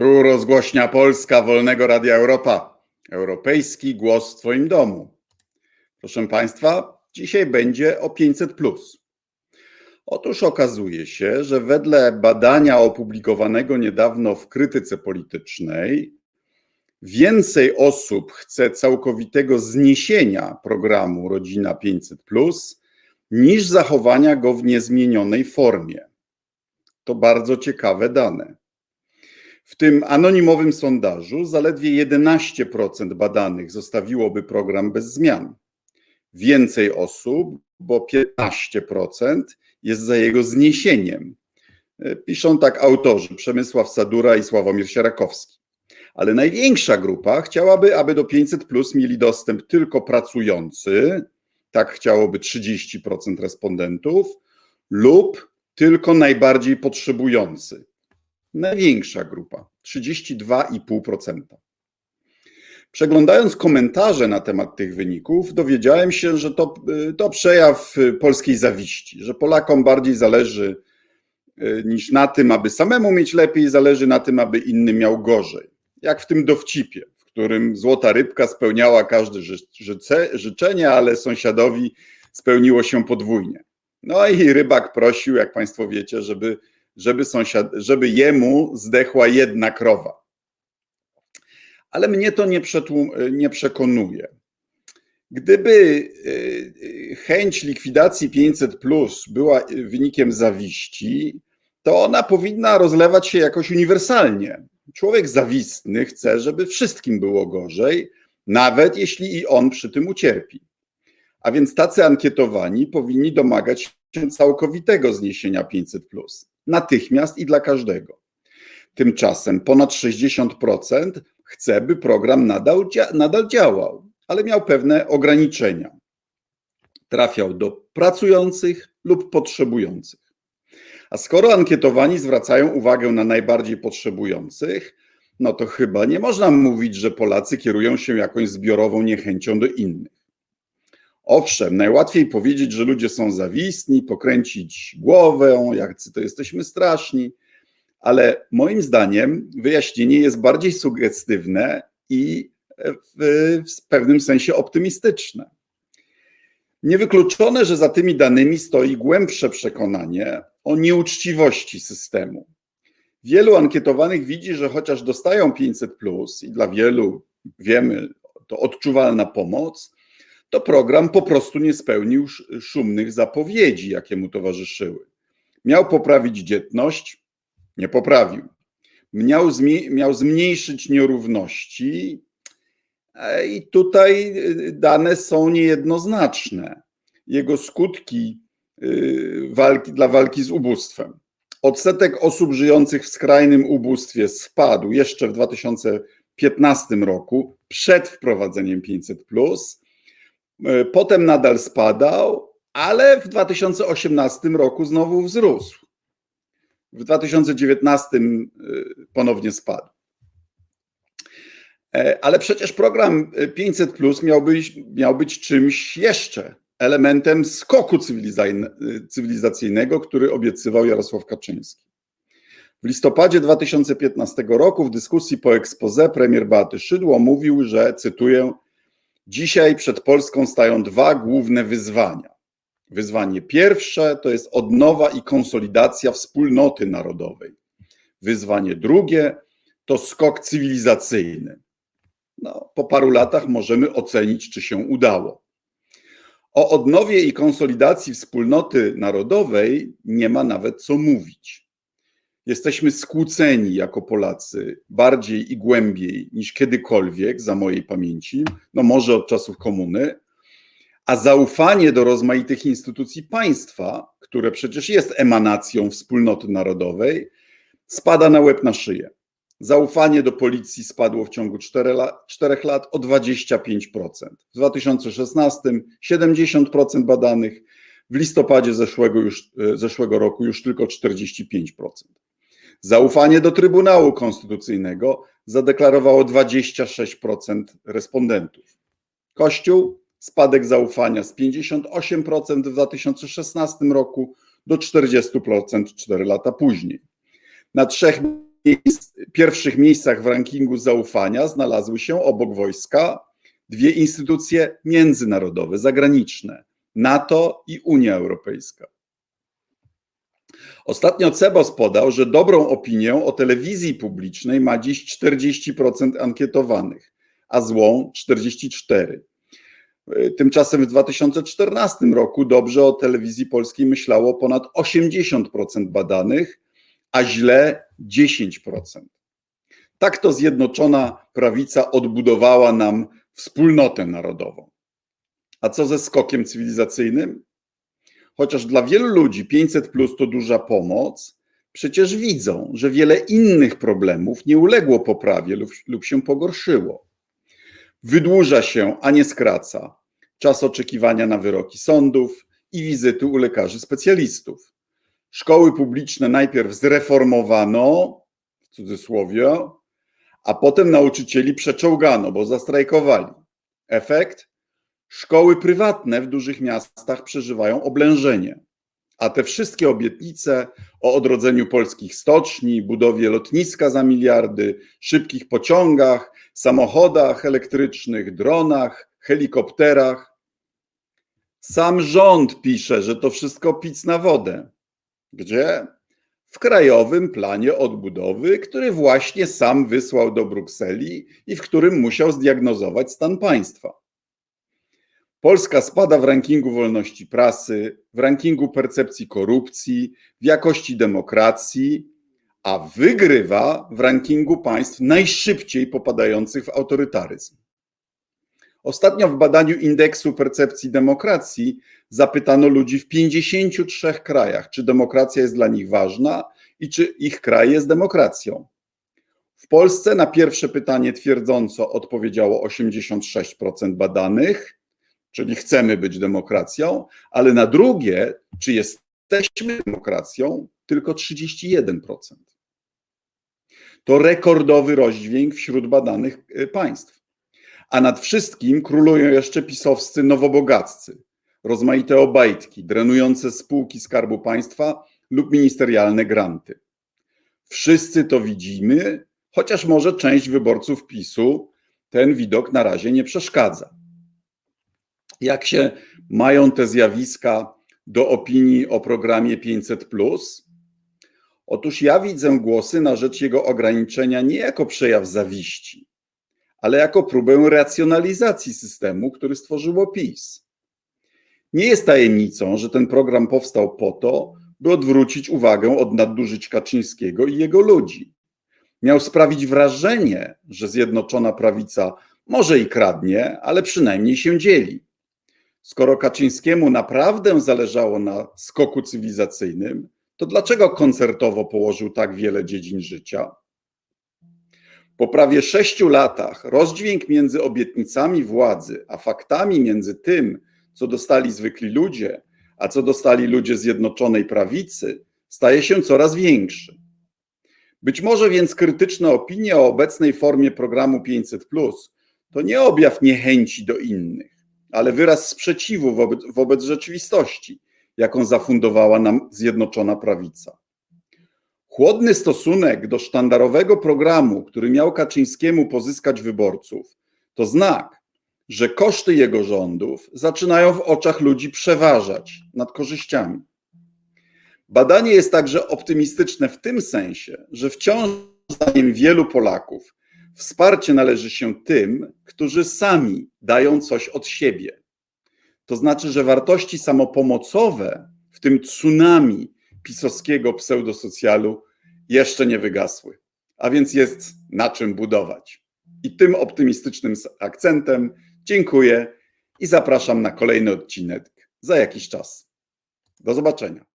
Tu rozgłośnia Polska Wolnego Radia Europa. Europejski głos w Twoim domu. Proszę Państwa, dzisiaj będzie o 500. Otóż okazuje się, że wedle badania opublikowanego niedawno w krytyce politycznej, więcej osób chce całkowitego zniesienia programu Rodzina 500 niż zachowania go w niezmienionej formie. To bardzo ciekawe dane. W tym anonimowym sondażu zaledwie 11% badanych zostawiłoby program bez zmian. Więcej osób, bo 15% jest za jego zniesieniem. Piszą tak autorzy Przemysław Sadura i Sławomir Sierakowski. Ale największa grupa chciałaby, aby do 500 plus mieli dostęp tylko pracujący, tak chciałoby 30% respondentów, lub tylko najbardziej potrzebujący. Największa grupa 32,5%. Przeglądając komentarze na temat tych wyników, dowiedziałem się, że to, to przejaw polskiej zawiści, że Polakom bardziej zależy niż na tym, aby samemu mieć lepiej, zależy na tym, aby inny miał gorzej. Jak w tym dowcipie, w którym złota rybka spełniała każde życzenie, ale sąsiadowi spełniło się podwójnie. No i rybak prosił, jak Państwo wiecie, żeby, żeby, sąsiad, żeby jemu zdechła jedna krowa. Ale mnie to nie, przetłum, nie przekonuje. Gdyby y, chęć likwidacji 500 plus była wynikiem zawiści, to ona powinna rozlewać się jakoś uniwersalnie. Człowiek zawistny chce, żeby wszystkim było gorzej, nawet jeśli i on przy tym ucierpi. A więc tacy ankietowani powinni domagać się całkowitego zniesienia 500, natychmiast i dla każdego. Tymczasem ponad 60% chce, by program nadal, nadal działał, ale miał pewne ograniczenia. Trafiał do pracujących lub potrzebujących. A skoro ankietowani zwracają uwagę na najbardziej potrzebujących, no to chyba nie można mówić, że Polacy kierują się jakąś zbiorową niechęcią do innych. Owszem, najłatwiej powiedzieć, że ludzie są zawistni, pokręcić głowę, jak to jesteśmy straszni, ale moim zdaniem wyjaśnienie jest bardziej sugestywne i w, w pewnym sensie optymistyczne. Niewykluczone, że za tymi danymi stoi głębsze przekonanie o nieuczciwości systemu. Wielu ankietowanych widzi, że chociaż dostają 500 plus i dla wielu wiemy, to odczuwalna pomoc, to program po prostu nie spełnił szumnych zapowiedzi, jakie mu towarzyszyły. Miał poprawić dzietność, nie poprawił. Miał, miał zmniejszyć nierówności, e, i tutaj y, dane są niejednoznaczne. Jego skutki y, walki, dla walki z ubóstwem. Odsetek osób żyjących w skrajnym ubóstwie spadł jeszcze w 2015 roku, przed wprowadzeniem 500, E, potem nadal spadał, ale w 2018 roku znowu wzrósł. W 2019 e, ponownie spadł. E, ale przecież program 500 Plus miał być, miał być czymś jeszcze, elementem skoku cywilizacyjnego, który obiecywał Jarosław Kaczyński. W listopadzie 2015 roku w dyskusji po ekspoze premier Beaty Szydło mówił, że, cytuję, Dzisiaj przed Polską stają dwa główne wyzwania. Wyzwanie pierwsze to jest odnowa i konsolidacja wspólnoty narodowej. Wyzwanie drugie to skok cywilizacyjny. No, po paru latach możemy ocenić, czy się udało. O odnowie i konsolidacji wspólnoty narodowej nie ma nawet co mówić. Jesteśmy skłóceni jako Polacy bardziej i głębiej niż kiedykolwiek za mojej pamięci, no może od czasów komuny, a zaufanie do rozmaitych instytucji państwa, które przecież jest emanacją wspólnoty narodowej, spada na łeb na szyję. Zaufanie do policji spadło w ciągu 4 lat, 4 lat o 25%. W 2016 70% badanych, w listopadzie zeszłego, już, zeszłego roku już tylko 45%. Zaufanie do Trybunału Konstytucyjnego zadeklarowało 26% respondentów. Kościół spadek zaufania z 58% w 2016 roku do 40% 4 lata później. Na trzech miejsc, pierwszych miejscach w rankingu zaufania znalazły się obok wojska dwie instytucje międzynarodowe, zagraniczne NATO i Unia Europejska. Ostatnio Cebos podał, że dobrą opinię o telewizji publicznej ma dziś 40% ankietowanych, a złą 44%. Tymczasem w 2014 roku dobrze o telewizji polskiej myślało ponad 80% badanych, a źle 10%. Tak to Zjednoczona Prawica odbudowała nam wspólnotę narodową. A co ze skokiem cywilizacyjnym? Chociaż dla wielu ludzi 500 plus to duża pomoc, przecież widzą, że wiele innych problemów nie uległo poprawie lub, lub się pogorszyło. Wydłuża się, a nie skraca czas oczekiwania na wyroki sądów i wizyty u lekarzy specjalistów. Szkoły publiczne najpierw zreformowano, w cudzysłowie, a potem nauczycieli przeczołgano, bo zastrajkowali. Efekt? Szkoły prywatne w dużych miastach przeżywają oblężenie, a te wszystkie obietnice o odrodzeniu polskich stoczni, budowie lotniska za miliardy, szybkich pociągach, samochodach elektrycznych, dronach, helikopterach. Sam rząd pisze, że to wszystko pic na wodę. Gdzie? W Krajowym Planie Odbudowy, który właśnie sam wysłał do Brukseli i w którym musiał zdiagnozować stan państwa. Polska spada w rankingu wolności prasy, w rankingu percepcji korupcji, w jakości demokracji, a wygrywa w rankingu państw najszybciej popadających w autorytaryzm. Ostatnio w badaniu indeksu percepcji demokracji zapytano ludzi w 53 krajach, czy demokracja jest dla nich ważna i czy ich kraj jest demokracją. W Polsce na pierwsze pytanie twierdząco odpowiedziało 86% badanych, czyli chcemy być demokracją, ale na drugie, czy jesteśmy demokracją, tylko 31%. To rekordowy rozdźwięk wśród badanych y, państw. A nad wszystkim królują jeszcze pisowscy nowobogaccy, rozmaite obajtki, drenujące spółki Skarbu Państwa lub ministerialne granty. Wszyscy to widzimy, chociaż może część wyborców PiSu ten widok na razie nie przeszkadza. Jak się mają te zjawiska do opinii o programie 500? Otóż ja widzę głosy na rzecz jego ograniczenia nie jako przejaw zawiści, ale jako próbę racjonalizacji systemu, który stworzyło PiS. Nie jest tajemnicą, że ten program powstał po to, by odwrócić uwagę od nadużyć Kaczyńskiego i jego ludzi. Miał sprawić wrażenie, że Zjednoczona Prawica może i kradnie, ale przynajmniej się dzieli. Skoro Kaczyńskiemu naprawdę zależało na skoku cywilizacyjnym, to dlaczego koncertowo położył tak wiele dziedzin życia? Po prawie sześciu latach rozdźwięk między obietnicami władzy, a faktami między tym, co dostali zwykli ludzie, a co dostali ludzie Zjednoczonej Prawicy, staje się coraz większy. Być może więc krytyczna opinia o obecnej formie programu 500 to nie objaw niechęci do innych, ale wyraz sprzeciwu wobec, wobec rzeczywistości, jaką zafundowała nam Zjednoczona Prawica. Chłodny stosunek do sztandarowego programu, który miał Kaczyńskiemu pozyskać wyborców, to znak, że koszty jego rządów zaczynają w oczach ludzi przeważać nad korzyściami. Badanie jest także optymistyczne w tym sensie, że wciąż zdaniem wielu Polaków Wsparcie należy się tym, którzy sami dają coś od siebie. To znaczy, że wartości samopomocowe w tym tsunami pisowskiego pseudosocjalu jeszcze nie wygasły, a więc jest na czym budować. I tym optymistycznym akcentem dziękuję i zapraszam na kolejny odcinek za jakiś czas. Do zobaczenia.